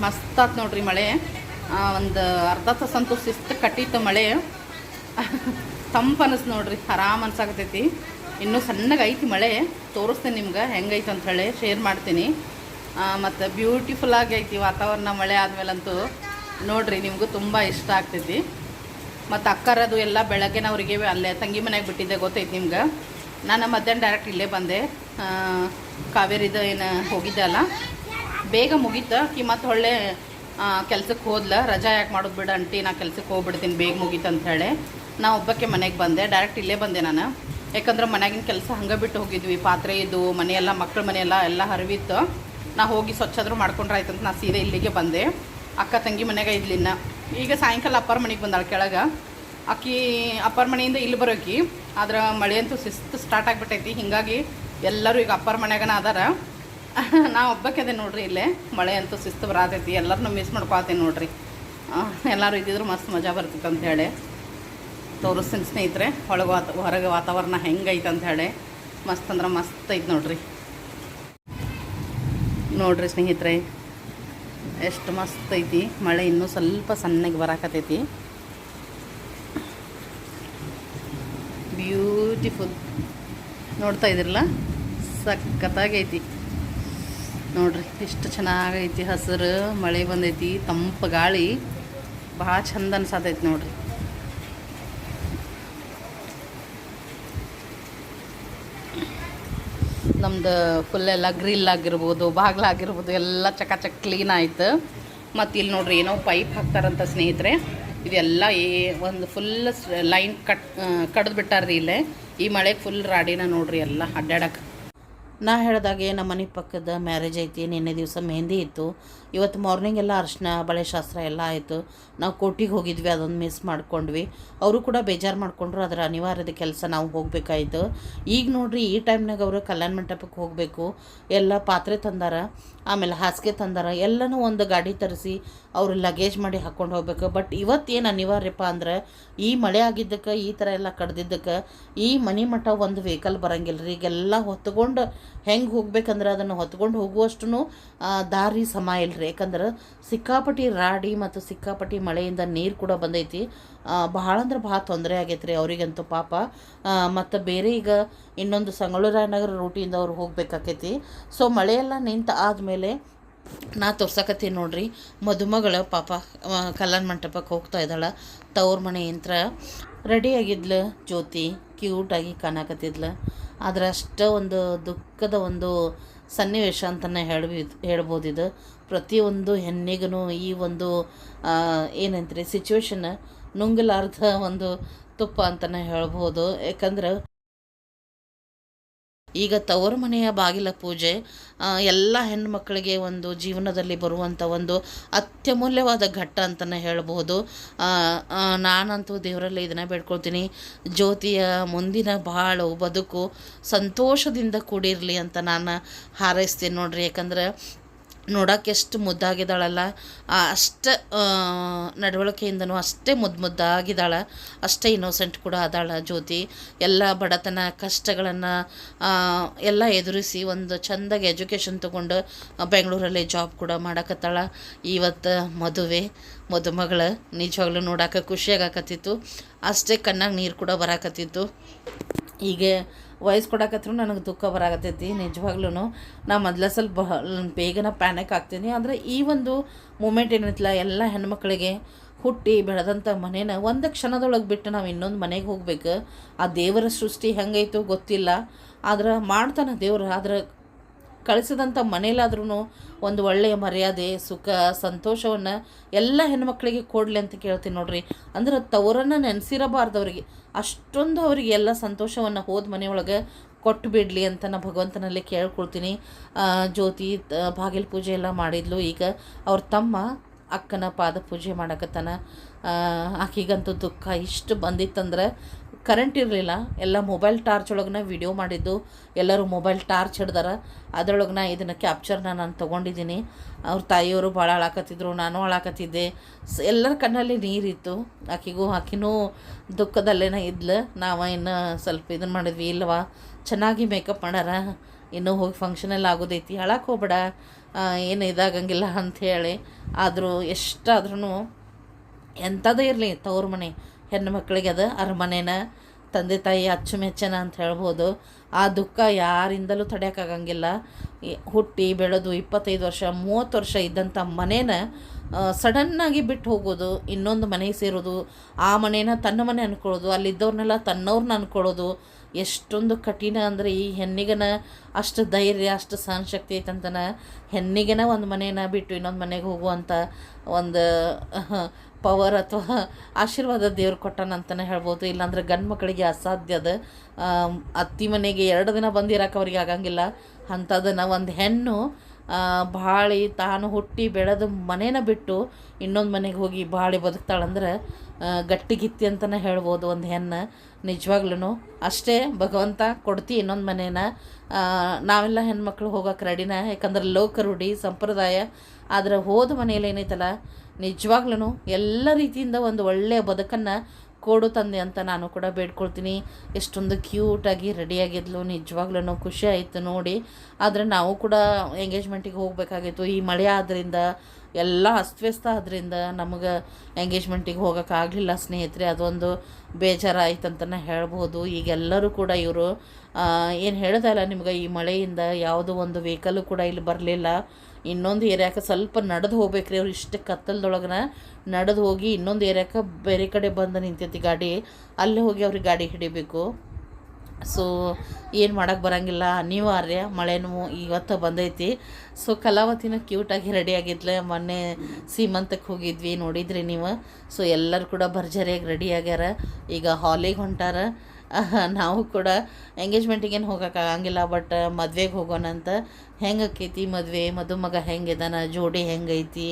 ಮಸ್ತ್ ಆತ್ ನೋಡ್ರಿ ಮಳೆ. ಒಂದು ಅರ್ಧ ತಾಸಂತೂ ಶಿಸ್ತು ಕಟ್ಟಿತ್ತು ಮಳೆ. ತಂಪು ಅನಿಸ್ ನೋಡ್ರಿ, ಆರಾಮ್ ಅನ್ಸಾಕತೈತಿ. ಇನ್ನೂ ಸಣ್ಣಗೆ ಐತಿ ಮಳೆ, ತೋರಿಸ್ತೇನೆ ನಿಮ್ಗೆ ಹೆಂಗೈತೆ ಅಂತ ಹೇಳಿ ಶೇರ್ ಮಾಡ್ತೀನಿ. ಮತ್ತು ಬ್ಯೂಟಿಫುಲ್ ಆಗಿ ಐತಿ ವಾತಾವರಣ ಮಳೆ ಆದಮೇಲಂತೂ. ನೋಡ್ರಿ, ನಿಮಗೂ ತುಂಬ ಇಷ್ಟ ಆಗ್ತೈತಿ. ಮತ್ತು ಅಕ್ಕರದು ಎಲ್ಲ ಬೆಳಗ್ಗೆ ಅವರಿಗೆ ಅಲ್ಲೇ ತಂಗಿ ಮನೆಗೆ ಬಿಟ್ಟಿದ್ದೆ ಗೊತ್ತೈತಿ ನಿಮ್ಗೆ. ನಾನು ಮಧ್ಯಾಹ್ನ ಡೈರೆಕ್ಟ್ ಇಲ್ಲೇ ಬಂದೆ. ಕಾವೇರಿದ ಏನು ಹೋಗಿದ್ದೆ ಅಲ್ಲ. ಬೇಗ ಮುಗೀತು ಕಿ ಮತ್ತು ಒಳ್ಳೆ ಕೆಲ್ಸಕ್ಕೆ ಹೋದ್ಲ. ರಜಾ ಯಾಕೆ ಮಾಡೋದು ಬಿಡ ಅಂಟಿ, ನಾ ಕೆಲ್ಸಕ್ಕೆ ಹೋಗ್ಬಿಡ್ತೀನಿ, ಬೇಗ ಮುಗೀತು ಅಂತ ಹೇಳಿ. ನಾ ಒಬ್ಬಕ್ಕೆ ಮನೆಗೆ ಬಂದೆ ಡೈರೆಕ್ಟ್ ಇಲ್ಲೇ ಬಂದೆ ನಾನು. ಯಾಕಂದ್ರೆ ಮನೆಯಾಗಿನ ಕೆಲಸ ಹಂಗೆ ಬಿಟ್ಟು ಹೋಗಿದ್ವಿ. ಪಾತ್ರೆ ಇದು ಮನೆಯೆಲ್ಲ ಮಕ್ಕಳ ಮನೆಯೆಲ್ಲ ಎಲ್ಲ ಹರಿವಿತ್ತು. ನಾ ಹೋಗಿ ಸ್ವಚ್ಛಾದ್ರೂ ಮಾಡ್ಕೊಂಡ್ರೆ ಆಯ್ತು ಅಂತ ನಾ ಸೀದಾ ಇಲ್ಲಿಗೆ ಬಂದೆ. ಅಕ್ಕ ತಂಗಿ ಮನೆಗೆ ಇದ್ಲಿನ್ನ ಈಗ ಸಾಯಂಕಾಲ ಅಪ್ಪರ ಮನೆಗೆ ಬಂದಾಳ ಕೆಳಗೆ. ಅಕ್ಕಿ ಅಪ್ಪರ ಮನೆಯಿಂದ ಇಲ್ಲಿ ಬರೋಕಿ, ಆದ್ರೆ ಮಳೆ ಅಂತೂ ಶಿಸ್ತು ಸ್ಟಾರ್ಟ್ ಆಗಿಬಿಟ್ಟೈತಿ. ಹಿಂಗಾಗಿ ಎಲ್ಲರೂ ಈಗ ಅಪ್ಪರ ಮನೆಗನ ಅದಾರ. ನಾ ಒಬ್ಬಕ್ಕೆ ನೋಡ್ರಿ ಇಲ್ಲೇ. ಮಳೆ ಅಂತೂ ಶಿಸ್ತು ಬರತೈತಿ. ಎಲ್ಲರನ್ನೂ ಮಿಸ್ ಮಾಡ್ಕೊತೀನಿ ನೋಡ್ರಿ. ಎಲ್ಲರೂ ಇದ್ದಿದ್ರು ಮಸ್ತ್ ಮಜಾ ಬರ್ತಿತ್ತು ಅಂತ ಹೇಳಿ. ತೋರಿಸ್ತೀನಿ ಸ್ನೇಹಿತರೆ, ಒಳಗೆ ವಾತ, ಹೊರಗೆ ವಾತಾವರಣ ಹೆಂಗೈತೆ ಅಂತ ಹೇಳಿ. ಮಸ್ತ್ ಅಂದ್ರೆ ಮಸ್ತ್ ಐತೆ ನೋಡ್ರಿ. ನೋಡ್ರಿ ಸ್ನೇಹಿತರೆ, ಎಷ್ಟು ಮಸ್ತ್ ಐತಿ. ಮಳೆ ಇನ್ನೂ ಸ್ವಲ್ಪ ಸಣ್ಣಗೆ ಬರಾಕತೈತಿ ಬ್ಯೂಟಿಫುಲ್ ನೋಡ್ತಾ ಇದ್ರಲ್ಲ ಸಖತ್ತಾಗೈತಿ. ನೋಡ್ರಿ ಎಷ್ಟು ಚೆನ್ನಾಗೈತಿ. ಹಸಿರು, ಮಳೆ ಬಂದೈತಿ, ತಂಪು ಗಾಳಿ. ಭಾಳ ಚಂದ ಅನ್ಸತೈತಿ ನೋಡ್ರಿ. ನಮ್ದು ಫುಲ್ ಎಲ್ಲ ಗ್ರಿಲ್ ಆಗಿರ್ಬೋದು ಬಾಗ್ಲಾಗಿರ್ಬೋದು ಎಲ್ಲ ಚಕ ಚಕ್ ಕ್ಲೀನ್ ಆಯ್ತು. ಮತ್ತು ಇಲ್ಲಿ ನೋಡ್ರಿ ಏನೋ ಪೈಪ್ ಹಾಕ್ತಾರಂತ ಸ್ನೇಹಿತರೆ. ಇದೆಲ್ಲ ಏ ಒಂದು ಫುಲ್ ಲೈನ್ ಕಟ್ ಕಡ್ದು ಬಿಟ್ಟಾರ್ರಿ ಇಲ್ಲೇ. ಈ ಮಳೆಗೆ ಫುಲ್ ರಾಡಿನ ನೋಡ್ರಿ ಎಲ್ಲ ಅಡ್ಡಾಡಕ್ಕೆ ನಾ ಹೇಳ್ದಾಗೆ ನಮ್ಮ ಮನೆ ಪಕ್ಕದ ಮ್ಯಾರೇಜ್ ಐತಿ, ನಿನ್ನೆ ದಿವಸ ಮೆಹಂದಿ ಇತ್ತು. ಇವತ್ತು ಮಾರ್ನಿಂಗ್ ಎಲ್ಲ ಅರ್ಶಿನ, ಬಳೆ ಶಾಸ್ತ್ರ ಎಲ್ಲ ಆಯಿತು. ನಾವು ಕೋಟಿಗೆ ಹೋಗಿದ್ವಿ, ಅದೊಂದು ಮಿಸ್ ಮಾಡ್ಕೊಂಡ್ವಿ. ಅವರು ಕೂಡ ಬೇಜಾರು ಮಾಡಿಕೊಂಡ್ರು, ಅದರ ಅನಿವಾರ್ಯದ ಕೆಲಸ ನಾವು ಹೋಗಬೇಕಾಯ್ತು. ಈಗ ನೋಡ್ರಿ, ಈ ಟೈಮ್ನಾಗ ಅವರು ಕಲ್ಯಾಣ ಮಂಟಪಕ್ಕೆ ಹೋಗಬೇಕು. ಎಲ್ಲ ಪಾತ್ರೆ ತಂದಾರ, ಆಮೇಲೆ ಹಾಸಿಗೆ ತಂದಾರ, ಎಲ್ಲನೂ ಒಂದು ಗಾಡಿ ತರಿಸಿ ಅವರು ಲಗೇಜ್ ಮಾಡಿ ಹಾಕ್ಕೊಂಡು ಹೋಗ್ಬೇಕು. ಬಟ್ ಇವತ್ತೇನು ಅನಿವಾರ್ಯಪ್ಪ ಅಂದ್ರೆ, ಈ ಮಳೆ ಆಗಿದ್ದಕ್ಕೆ, ಈ ಥರ ಎಲ್ಲ ಕಡ್ದಿದ್ದಕ್ಕೆ, ಈ ಮನೆ ಮಠ ಒಂದು ವೆಹಿಕಲ್ ಬರಂಗಿಲ್ಲ ರೀ ಈಗೆಲ್ಲ ಹೊತ್ಕೊಂಡು ಹೆಂಗೆ ಹೋಗ್ಬೇಕಂದ್ರೆ ಅದನ್ನು ಹೊತ್ಕೊಂಡು ಹೋಗುವಷ್ಟು ದಾರಿ ಸಮ ಇಲ್ರಿ. ಯಾಕಂದ್ರೆ ಸಿಕ್ಕಾಪಟ್ಟಿ ರಾಡಿ ಮತ್ತು ಸಿಕ್ಕಾಪಟ್ಟಿ ಮಳೆಯಿಂದ ನೀರು ಕೂಡ ಬಂದೈತಿ. ಭಾಳ ಅಂದ್ರೆ ಭಾಳ ತೊಂದರೆ ಆಗೈತೆ ರೀ ಅವರಿಗಂತೂ ಪಾಪ. ಮತ್ತು ಬೇರೆ ಈಗ ಇನ್ನೊಂದು ಸಂಗೊಳ್ಳಿ ರಾಯನಗರ ರೂಟಿಯಿಂದ ಅವ್ರು ಹೋಗ್ಬೇಕಾಕೈತಿ. ಸೊ ಮಳೆಯೆಲ್ಲ ನಿಂತು ಆದಮೇಲೆ ನಾ ತೋರ್ಸಕತ್ತೀನಿ ನೋಡ್ರಿ. ಮದುಮಗಳು ಪಾಪ ಕಲ್ಯಾಣ ಮಂಟಪಕ್ಕೆ ಹೋಗ್ತಾ ಇದ್ದಾಳೆ. ತವ್ರ ಮನೆ ಯಂತ್ರ ರೆಡಿಯಾಗಿದ್ಲು ಜ್ಯೋತಿ ಕ್ಯೂಟಾಗಿ ಕಾಣಕತ್ತಿದ್ಲು. ಆದ್ರೆ ಅಷ್ಟ ಒಂದು ದುಃಖದ ಒಂದು ಸನ್ನಿವೇಶ ಅಂತಲೇ ಹೇಳ್ಬಿ ಹೇಳ್ಬೋದು ಇದು. ಪ್ರತಿಯೊಂದು ಹೆಣ್ಣಿಗೂ ಈ ಒಂದು ಏನಂತೀರಿ ಸಿಚುವೇಶನ್ ನುಂಗಲಾರ್ದ ಒಂದು ತುಪ್ಪ ಅಂತಲೇ ಹೇಳ್ಬೋದು. ಯಾಕಂದ್ರೆ ಈಗ ತವರು ಮನೆಯ ಬಾಗಿಲ ಪೂಜೆ ಎಲ್ಲ ಹೆಣ್ಮಕ್ಳಿಗೆ ಒಂದು ಜೀವನದಲ್ಲಿ ಬರುವಂಥ ಒಂದು ಅತ್ಯಮೂಲ್ಯವಾದ ಘಟ್ಟ ಅಂತಲೇ ಆ, ನಾನಂತೂ ದೇವರಲ್ಲಿ ಇದನ್ನು ಬೇಡ್ಕೊಳ್ತೀನಿ. ಜ್ಯೋತಿಯ ಮುಂದಿನ ಬಾಳು ಬದುಕು ಸಂತೋಷದಿಂದ ಕೂಡಿರಲಿ ಅಂತ ನಾನು ಹಾರೈಸ್ತೀನಿ ನೋಡ್ರಿ. ಯಾಕಂದ್ರೆ ನೋಡೋಕೆ ಎಷ್ಟು ಮುದ್ದಾಗಿದ್ದಾಳಲ್ಲ. ಅಷ್ಟು ನಡವಳಿಕೆಯಿಂದನೂ ಅಷ್ಟೇ ಮುದ್ದು ಮುದ್ದಾಗಿದ್ದಾಳೆ. ಅಷ್ಟೇ ಇನ್ನೋಸೆಂಟ್ ಕೂಡ ಅದಾಳ ಜ್ಯೋತಿ. ಎಲ್ಲ ಬಡತನ, ಕಷ್ಟಗಳನ್ನು ಎಲ್ಲ ಎದುರಿಸಿ ಒಂದು ಚೆಂದಾಗಿ ಎಜುಕೇಷನ್ ತೊಗೊಂಡು ಬೆಂಗಳೂರಲ್ಲಿ ಜಾಬ್ ಕೂಡ ಮಾಡಕತ್ತಾಳ. ಇವತ್ತು ಮದುವೆ, ಮದುಮಗಳು ನಿಜವಾಗ್ಲೂ ನೋಡೋಕೆ ಖುಷಿಯಾಗಕತ್ತಿತ್ತು. ಅಷ್ಟೇ ಕಣ್ಣಾಗ ನೀರು ಕೂಡ ಬರಾಕತ್ತಿತ್ತು. ಹೀಗೆ ವಯಸ್ಸು ಕೊಡಕತ್ರು ನನಗೆ ದುಃಖ ಬರಾಕತ್ತೈತಿ ನಿಜವಾಗ್ಲೂ ನಾ ಮೊದಲ ಸ್ವಲ್ಪ ಬೇಗನ ಪ್ಯಾನಿಕ್ ಆಗ್ತೀನಿ. ಆದರೆ ಈ ಒಂದು ಮೂಮೆಂಟ್ ಏನೈತಿಲ್ಲ ಎಲ್ಲ ಹೆಣ್ಮಕ್ಳಿಗೆ ಹುಟ್ಟಿ ಬೆಳೆದಂಥ ಮನೇನ ಒಂದು ಕ್ಷಣದೊಳಗೆ ಬಿಟ್ಟು ನಾವು ಇನ್ನೊಂದು ಮನೆಗೆ ಹೋಗ್ಬೇಕು. ಆ ದೇವರ ಸೃಷ್ಟಿ ಹೆಂಗೈತೋ ಗೊತ್ತಿಲ್ಲ. ಆದ್ರೆ ಮಾಡ್ತಾನೆ ದೇವ್ರು. ಆದ್ರೆ ಕಳಿಸಿದಂಥ ಮನೇಲಾದ್ರೂ ಒಂದು ಒಳ್ಳೆಯ ಮರ್ಯಾದೆ, ಸುಖ, ಸಂತೋಷವನ್ನು ಎಲ್ಲ ಹೆಣ್ಮಕ್ಳಿಗೆ ಕೊಡಲಿ ಅಂತ ಕೇಳ್ತೀನಿ ನೋಡ್ರಿ. ಅಂದ್ರೆ ತವರನ್ನು ನೆನೆಸಿರಬಾರ್ದು ಅವರಿಗೆ ಅಷ್ಟೊಂದು ಅವರಿಗೆ ಎಲ್ಲ ಸಂತೋಷವನ್ನು ಹೋದ ಮನೆಯೊಳಗೆ ಕೊಟ್ಟು ಬಿಡಲಿ ಅಂತ ನಾನು ಭಗವಂತನಲ್ಲಿ ಕೇಳ್ಕೊಳ್ತೀನಿ. ಜ್ಯೋತಿ ಬಾಗಿಲು ಪೂಜೆ ಎಲ್ಲ ಮಾಡಿದ್ಲು. ಈಗ ಅವ್ರ ತಮ್ಮ ಅಕ್ಕನ ಪಾದ ಪೂಜೆ ಮಾಡಕತ್ತಾನ. ಆಕಿಗಂತೂ ದುಃಖ ಇಷ್ಟು ಬಂದಿತ್ತಂದ್ರೆ ಕರೆಂಟ್ ಇರಲಿಲ್ಲ. ಎಲ್ಲ ಮೊಬೈಲ್ ಟಾರ್ಚ್ ಒಳಗನ ವಿಡಿಯೋ ಮಾಡಿದ್ದು. ಎಲ್ಲರೂ ಮೊಬೈಲ್ ಟಾರ್ಚ್ ಹಿಡ್ದಾರ. ಅದರೊಳಗನ ಇದನ್ನು ಕ್ಯಾಪ್ಚರ್ನ ನಾನು ತೊಗೊಂಡಿದ್ದೀನಿ. ಅವ್ರ ತಾಯಿಯವರು ಭಾಳ ಅಳಾಕತ್ತಿದ್ರು, ನಾನು ಅಳಾಕತ್ತಿದ್ದೆ. ಎಲ್ಲರ ಕಣ್ಣಲ್ಲಿ ನೀರಿತ್ತು ಆಕಿಗೂ, ಆಕಿನೂ ದುಃಖದಲ್ಲೇನ ಇದ್ಲು. ನಾವು ಇನ್ನು ಸ್ವಲ್ಪ ಇದನ್ನು ಮಾಡಿದ್ವಿ ಇಲ್ವಾ ಚೆನ್ನಾಗಿ ಮೇಕಪ್ ಮಾಡಾರ. ಇನ್ನೂ ಹೋಗಿ ಫಂಕ್ಷನಲ್ಲಿ ಆಗೋದೈತಿ. ಹಾಳಾಕ್ ಹೋಗ್ಬೇಡ. ಏನು ಇದಾಗಂಗಿಲ್ಲ ಅಂಥೇಳಿ ಆದರೂ ಎಷ್ಟಾದ್ರೂ ಎಂಥದೇ ಇರಲಿ ತವ್ರ ಮನೆ. ಹೆಣ್ಣು ಮಕ್ಕಳಿಗೆ ಅದು ಅರಮನೆನ, ತಂದೆ ತಾಯಿ ಅಚ್ಚುಮೆಚ್ಚನ ಅಂತ ಹೇಳ್ಬೋದು. ಆ ದುಃಖ ಯಾರಿಂದಲೂ ತಡೆಯೋಕ್ಕಾಗಂಗಿಲ್ಲ ಹುಟ್ಟಿ, ಬೆಳೆದು ಇಪ್ಪತ್ತೈದು ವರ್ಷ, ಮೂವತ್ತು ವರ್ಷ ಇದ್ದಂಥ ಮನೇನ ಸಡನ್ನಾಗಿ ಬಿಟ್ಟು ಹೋಗೋದು, ಇನ್ನೊಂದು ಮನೆಗೆ ಸೇರೋದು, ಆ ಮನೇನ ತನ್ನ ಮನೆ ಅಂದ್ಕೊಳ್ಳೋದು ಅಲ್ಲಿದ್ದವ್ರನ್ನೆಲ್ಲ ತನ್ನವ್ರನ್ನ ಅಂದ್ಕೊಳ್ಳೋದು ಎಷ್ಟೊಂದು ಕಠಿಣ ಅಂದರೆ ಈ ಹೆಣ್ಣಿಗನ ಅಷ್ಟು ಧೈರ್ಯ, ಅಷ್ಟು ಸಹನಶಕ್ತಿ ಐತಂತನ ಹೆಣ್ಣಿಗೆನ ಒಂದು ಮನೇನ ಬಿಟ್ಟು ಇನ್ನೊಂದು ಮನೆಗೆ ಹೋಗುವಂಥ ಒಂದು ಪವರ್ ಅಥವಾ ಆಶೀರ್ವಾದ ದೇವ್ರು ಕೊಟ್ಟಾನಂತಲೇ ಹೇಳ್ಬೋದು. ಇಲ್ಲಾಂದ್ರೆ ಗಂಡು ಮಕ್ಕಳಿಗೆ ಅಸಾಧ್ಯ ಅದು. ಅತ್ತಿ ಮನೆಗೆ ಎರಡು ದಿನ ಬಂದಿರೋಕೆ ಅವ್ರಿಗೆ ಆಗಂಗಿಲ್ಲ. ಅಂಥದನ್ನು ಒಂದು ಹೆಣ್ಣು ಬಾಳಿ ತಾನು ಹುಟ್ಟಿ ಬೆಳೆದು ಮನೇನ ಬಿಟ್ಟು ಇನ್ನೊಂದು ಮನೆಗೆ ಹೋಗಿ ಬಾಳಿ ಬದುಕ್ತಾಳಂದ್ರೆ ಗಟ್ಟಿಗಿತ್ತಿ ಅಂತಲೇ ಹೇಳ್ಬೋದು ಒಂದು ಹೆಣ್ಣು. ನಿಜವಾಗ್ಲೂ ಅಷ್ಟೇ ಭಗವಂತ ಕೊಡ್ತಿ ಇನ್ನೊಂದು ಮನೇನ. ನಾವೆಲ್ಲ ಹೆಣ್ಮಕ್ಳು ಹೋಗೋಕೆ ರೆಡಿನ ಯಾಕಂದ್ರೆ ಲೋಕ ರೂಢಿ, ಸಂಪ್ರದಾಯ. ಆದರೆ ಹೋದ ಮನೇಲಿ ಏನೈತಲ್ಲ ನಿಜವಾಗ್ಲೂ ಎಲ್ಲ ರೀತಿಯಿಂದ ಒಂದು ಒಳ್ಳೆಯ ಬದುಕನ್ನು ಕೊಡು ತಂದೆ ಅಂತ ನಾನು ಕೂಡ ಬೇಡ್ಕೊಳ್ತೀನಿ. ಎಷ್ಟೊಂದು ಕ್ಯೂಟಾಗಿ, ರೆಡಿಯಾಗಿದ್ಲು ನಿಜವಾಗ್ಲೂ ಖುಷಿ ಆಯಿತು ನೋಡಿ. ಆದರೆ ನಾವು ಕೂಡ ಎಂಗೇಜ್ಮೆಂಟಿಗೆ ಹೋಗಬೇಕಾಗಿತ್ತು. ಈ ಮಳೆ ಆದ್ದರಿಂದ ಎಲ್ಲ ಅಸ್ತವ್ಯಸ್ತ ಆದ್ರಿಂದ ನಮಗೆ ಎಂಗೇಜ್ಮೆಂಟಿಗೆ ಹೋಗೋಕ್ಕಾಗಲಿಲ್ಲ ಸ್ನೇಹಿತರೆ. ಅದೊಂದು ಬೇಜಾರಾಯ್ತಂತನೇ ಹೇಳ್ಬೋದು. ಈಗೆಲ್ಲರೂ ಕೂಡ ಇವರು ಏನು ಹೇಳ್ದಲ್ಲ ನಿಮ್ಗೆ, ಈ ಮಳೆಯಿಂದ ಯಾವುದೋ ಒಂದು ವೆಹಿಕಲ್ಲು ಕೂಡ ಇಲ್ಲಿ ಬರಲಿಲ್ಲ. ಇನ್ನೊಂದು ಏರಿಯಾಕ್ಕೆ ಸ್ವಲ್ಪ ನಡೆದು ಹೋಗ್ಬೇಕ್ರಿ ಅವ್ರು ಇಷ್ಟು ಕತ್ತಲದೊಳಗನ ನಡೆದು ಹೋಗಿ ಇನ್ನೊಂದು ಏರಿಯಾಕ್ಕೆ ಬೇರೆ ಕಡೆ ಬಂದು ನಿಂತೈತಿ ಗಾಡಿ. ಅಲ್ಲೇ ಹೋಗಿ ಅವ್ರಿಗೆ ಗಾಡಿ ಹಿಡಿಬೇಕು. ಸೊ ಏನು ಮಾಡೋಕ್ಕೆ ಬರೋಂಗಿಲ್ಲ. ಅನಿವಾರ್ಯ ಮಳೆನೂ ಇವತ್ತು ಬಂದೈತಿ. ಸೊ ಕಲಾವತಿನ ಕ್ಯೂಟಾಗಿ ರೆಡಿಯಾಗಿದ್ಲೆ ಮೊನ್ನೆ ಸೀಮಂತಕ್ಕೆ ಹೋಗಿದ್ವಿ, ನೋಡಿದ್ರಿ ನೀವು? ಸೊ ಎಲ್ಲರೂ ಕೂಡ ಭರ್ಜರಿಯಾಗಿ ರೆಡಿ ಆಗ್ಯಾರ. ಈಗ ಹಾಲಿಗೆ ಹೊಂಟಾರ. ನಾವು ಕೂಡ ಎಂಗೇಜ್ಮೆಂಟಿಗೇನು ಹೋಗೋಕ್ಕಾಗಂಗಿಲ್ಲ ಬಟ್ ಮದುವೆಗೆ ಹೋಗೋಣ ಅಂತ ಹೆಂಗೆ ಆಕೈತಿ ಮದುವೆ, ಮದುಮಗ ಹೆಂಗಿದಾನ, ಜೋಡಿ ಹೆಂಗೈತಿ,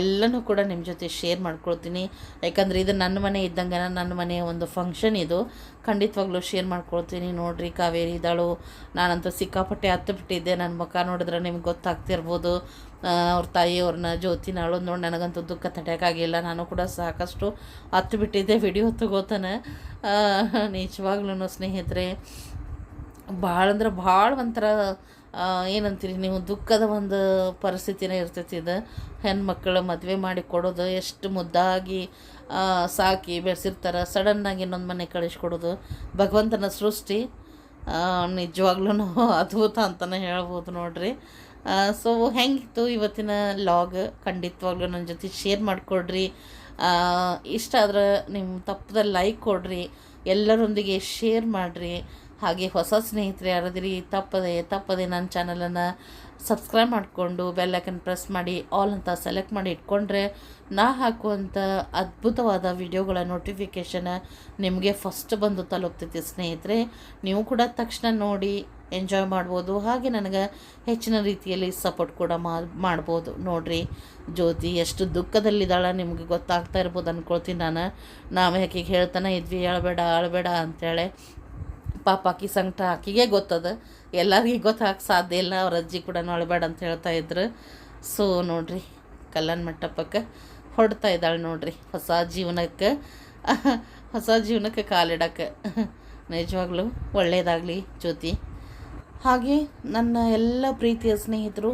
ಎಲ್ಲನೂ ಕೂಡ ನಿಮ್ಮ ಜೊತೆ ಶೇರ್ ಮಾಡ್ಕೊಳ್ತೀನಿ. ಯಾಕಂದ್ರೆ ಇದು ನನ್ನ ಮನೆ ಇದ್ದಂಗೆ ನನ್ನ ಮನೆಯ ಒಂದು ಫಂಕ್ಷನ್ ಇದು. ಖಂಡಿತವಾಗ್ಲೂ ಶೇರ್ ಮಾಡ್ಕೊಳ್ತೀನಿ. ನೋಡ್ರಿ ಕಾವೇರಿ ಇದ್ದಾಳು ನಾನಂತೂ ಸಿಕ್ಕಾಪಟ್ಟೆ ಹತ್ತು ಬಿಟ್ಟಿದ್ದೆ ನನ್ನ ಮುಖ ನೋಡಿದ್ರೆ ನಿಮ್ಗೆ ಗೊತ್ತಾಗ್ತಿರ್ಬೋದು. ಅವ್ರ ತಾಯಿಯವ್ರನ್ನ ಜ್ಯೋತಿನ ಅಳೋದು ನೋಡಿ, ನನಗಂತೂ ದುಃಖ ತಡೆಯೋಕ್ಕಾಗಿಲ್ಲ ನಾನು ಕೂಡ ಸಾಕಷ್ಟು ಹತ್ತು ಬಿಟ್ಟಿದ್ದೆ ವಿಡಿಯೋ ತಗೋತಾನೆ ನಿಜವಾಗ್ಲೂ ಸ್ನೇಹಿತರೆ ಭಾಳ ಅಂದ್ರೆ ಭಾಳ ಒಂಥರ ಏನಂತೀರಿ, ನೀವು ದುಃಖದ ಒಂದು ಪರಿಸ್ಥಿತಿನೇ ಇರ್ತೈತಿ ಇದು. ಹೆಣ್ಮಕ್ಳು ಮದುವೆ ಮಾಡಿ ಕೊಡೋದು, ಎಷ್ಟು ಮುದ್ದಾಗಿ ಸಾಕಿ ಬೆಳೆಸಿರ್ತಾರೆ ಸಡನ್ನಾಗಿ ಇನ್ನೊಂದು ಮನೆ ಕಳಿಸ್ಕೊಡೋದು. ಭಗವಂತನ ಸೃಷ್ಟಿ ನಿಜವಾಗ್ಲೂ ಅದ್ಭುತ ಅಂತಲೇ ಹೇಳ್ಬೋದು ನೋಡ್ರಿ. ಸೊ ಹೆಂಗಿತ್ತು ಇವತ್ತಿನ ಲಾಗ್ ಖಂಡಿತವಾಗ್ಲೂ ನನ್ನ ಜೊತೆ ಶೇರ್ ಮಾಡಿಕೊಡ್ರಿ. ಇಷ್ಟ ಆದ್ರೆ ನಿಮ್ಮ ತಪ್ಪದಲ್ಲಿ ಲೈಕ್ ಕೊಡ್ರಿ. ಎಲ್ಲರೊಂದಿಗೆ ಶೇರ್ ಮಾಡಿರಿ. ಹಾಗೆ ಹೊಸ ಸ್ನೇಹಿತರೆ ಯಾರಾದಿರಿ ತಪ್ಪದೆ ತಪ್ಪದೆ ನನ್ನ ಚಾನಲನ್ನು ಸಬ್ಸ್ಕ್ರೈಬ್ ಮಾಡಿಕೊಂಡು ಬೆಲ್ಲೈಕನ್ ಪ್ರೆಸ್ ಮಾಡಿ, ಆಲ್ ಅಂತ ಸೆಲೆಕ್ಟ್ ಮಾಡಿ ಇಟ್ಕೊಂಡ್ರೆ ನಾ ಹಾಕುವಂಥ ಅದ್ಭುತವಾದ ವಿಡಿಯೋಗಳ ನೋಟಿಫಿಕೇಷನ್ ನಿಮಗೆ ಫಸ್ಟ್ ಬಂದು ತಲುಪ್ತೈತಿ ಸ್ನೇಹಿತರೆ. ನೀವು ಕೂಡ ತಕ್ಷಣ ನೋಡಿ, ಎಂಜಾಯ್ ಮಾಡ್ಬೋದು. ಹಾಗೆ ನನಗೆ ಹೆಚ್ಚಿನ ರೀತಿಯಲ್ಲಿ ಸಪೋರ್ಟ್ ಕೂಡ ಮಾಡ್ಬೋದು. ನೋಡ್ರಿ, ಜ್ಯೋತಿ ಎಷ್ಟು ದುಃಖದಲ್ಲಿದ್ದಾಳ ನಿಮಗೆ ಗೊತ್ತಾಗ್ತಾ ಇರ್ಬೋದು ಅಂದ್ಕೊಳ್ತೀನಿ ನಾನು. ನಾವು ಯಾಕೆ ಹೇಳ್ತಾನೆ ಇದ್ವಿ, ಅಳಬೇಡ ಅಳಬೇಡ ಅಂತೇಳಿ ಪಾಪ ಆಕಿ ಸಂಕಟ, ಆಕಿಗೆ ಗೊತ್ತದ. ಎಲ್ಲರಿಗೂ ಗೊತ್ತಾಗಕ್ಕೆ ಸಾಧ್ಯ ಇಲ್ಲ, ಅವ್ರ ಅಜ್ಜಿ ಕೂಡ ಅಳಬೇಡ ಅಂತ ಹೇಳ್ತಾ ಇದ್ರು. ಸೊ ನೋಡ್ರಿ, ಕಲ್ಯಾಣ ಮಂಟಪಕ್ಕೆ ಹೊಡ್ತಾ ಇದ್ದಾಳೆ ನೋಡ್ರಿ, ಹೊಸ ಜೀವನಕ್ಕೆ. ಹೊಸ ಜೀವನಕ್ಕೆ ಕಾಲಿಡಕ್ಕೆ ನಿಜವಾಗ್ಲೂ ಒಳ್ಳೆಯದಾಗಲಿ ಜ್ಯೋತಿ. ಹಾಗೆ ನನ್ನ ಎಲ್ಲ ಪ್ರೀತಿಯ ಸ್ನೇಹಿತರು,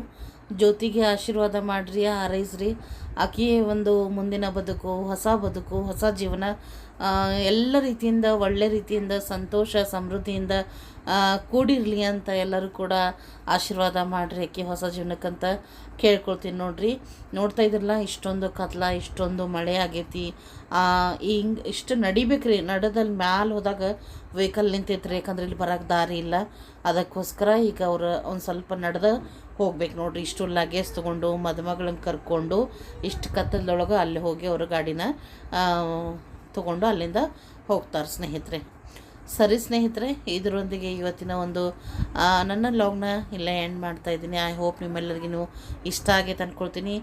ಜ್ಯೋತಿಗೆ ಆಶೀರ್ವಾದ ಮಾಡಿರಿ, ಹಾರೈಸ್ರಿ. ಆಕೆಯೇ ಒಂದು ಮುಂದಿನ ಬದುಕು, ಹೊಸ ಬದುಕು, ಹೊಸ ಜೀವನ. ಎಲ್ಲ ರೀತಿಯಿಂದ, ಒಳ್ಳೆ ರೀತಿಯಿಂದ, ಸಂತೋಷ, ಸಮೃದ್ಧಿಯಿಂದ ಕೂಡಿರಲಿ ಅಂತ ಎಲ್ಲರೂ ಕೂಡ ಆಶೀರ್ವಾದ ಮಾಡಿರಿ ಆಕೆ ಹೊಸ ಜೀವನಕ್ಕಂತ ಕೇಳ್ಕೊಳ್ತೀನಿ ನೋಡ್ರಿ. ನೋಡ್ತಾ ಇದ್ರಲ್ಲ, ಇಷ್ಟೊಂದು ಕತ್ಲ, ಇಷ್ಟೊಂದು ಮಳೆ ಆಗೈತಿ. ಹಿಂಗೆ ಇಷ್ಟು ನಡಿಬೇಕ್ರಿ. ನಡದಲ್ಲಿ ಮ್ಯಾಲೆ ಹೋದಾಗ ವೆಹಿಕಲ್ ನಿಂತೈತ್ರಿ, ಯಾಕಂದ್ರೆ ಇಲ್ಲಿ ಬರೋಕ್ಕೆ ದಾರಿ ಇಲ್ಲ. ಅದಕ್ಕೋಸ್ಕರ ಈಗ ಅವರು ಒಂದು ಸ್ವಲ್ಪ ನಡೆದು ಹೋಗ್ಬೇಕು ನೋಡ್ರಿ. ಇಷ್ಟು ಲಗೇಜ್ ತೊಗೊಂಡು ಮದುಮಗಳನ್ನ ಕರ್ಕೊಂಡು, ಇಷ್ಟು ಕತ್ತಲದೊಳಗೆ ಅಲ್ಲಿ ಹೋಗಿ ಅವರು ಗಾಡಿನ ತೊಗೊಂಡು ಅಲ್ಲಿಂದ ಹೋಗ್ತಾರೆ ಸ್ನೇಹಿತರೆ. ಸರಿ ಸ್ನೇಹಿತರೆ, ಇದರೊಂದಿಗೆ ಇವತ್ತಿನ ಒಂದು ನನ್ನ ಲಾಗ್ನ ಇಲ್ಲ ಎಂಡ್ ಮಾಡ್ತಾ ಇದ್ದೀನಿ. ಐ ಹೋಪ್ ನಿಮ್ಮೆಲ್ಲರಿಗೂ ಇಷ್ಟ ಆಗಿ ತಂದ್ಕೊಳ್ತೀನಿ.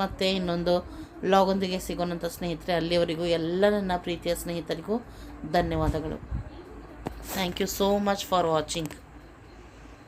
ಮತ್ತು ಇನ್ನೊಂದು ಲಾಗೊಂದಿಗೆ ಸಿಗೋಣಂಥ ಸ್ನೇಹಿತರೆ, ಅಲ್ಲಿವರೆಗೂ ಎಲ್ಲ ನನ್ನ ಪ್ರೀತಿಯ ಸ್ನೇಹಿತರಿಗೂ ಧನ್ಯವಾದಗಳು. Thank you so much for watching